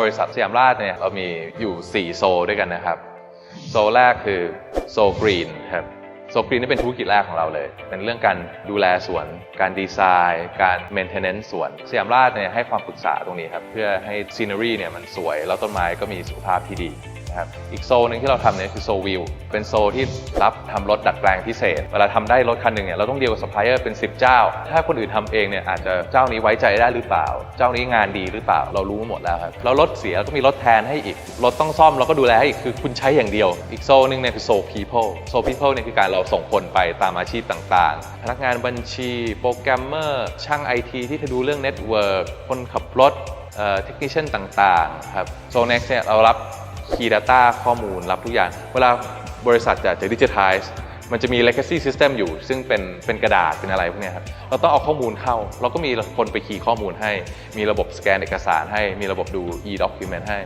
บริษัทสยามราชเนี่ยเรามีอยู่ 4 โซด้วยกันนะครับ โซแรกคือโซกรีนครับโซกรีนนี่เป็นธุรกิจแรกของเราเลย เป็นเรื่องการดูแลสวน การดีไซน์ การเมนเทนเนนซ์สวน สยามราชเนี่ยให้ความปรึกษาตรงนี้ครับ เพื่อให้ซีนารีเนี่ยมันสวย แล้วต้นไม้ก็มีสุขภาพที่ดี นะครับ อีกโซลหนึ่งที่เราทำเนี่ยคือโซวิวเป็นโซที่รับทำรถดัดแปลงพิเศษ เวลาทำได้รถคันหนึ่งเนี่ยเราต้องเดีลกับซัพพลายเออร์เป็น 10 เจ้า ถ้าคนอื่นทำเองเนี่ยอาจจะเจ้านี้ไว้ใจได้หรือเปล่า เจ้านี้งานดีหรือเปล่าเรารู้หมดแล้วครับแล้วรถเสียก็มีรถแทนให้อีก รถต้องซ่อมเราก็ดูแลให้อีกคือคุณใช้อย่างเดียว อีกโซลหนึ่งเนี่ยคือโซล people โซล people เนี่ยคือการเราส่งคนไปตามอาชีพต่างๆ พนักงานบัญชี โปรแกรมเมอร์ช่างไอทีที่จะดูเรื่องเน็ตเวิร์กคนขับรถเทคนิชเชนต่างๆครับโซล next เนี่ยเรารับ Key Data ข้อมูลรับทุกอย่าง เวลาบริษัทจะจะดิจิทัลมันจะมี legacy system อยู่ ซึ่งเป็นเป็นกระดาษเป็นอะไรพวกนี้ครับเราต้องเอาข้อมูลเข้า เราก็มีคนไปคีย์ข้อมูลให้ มีระบบสแกนเอกสารให้ มีระบบดู e-document ให้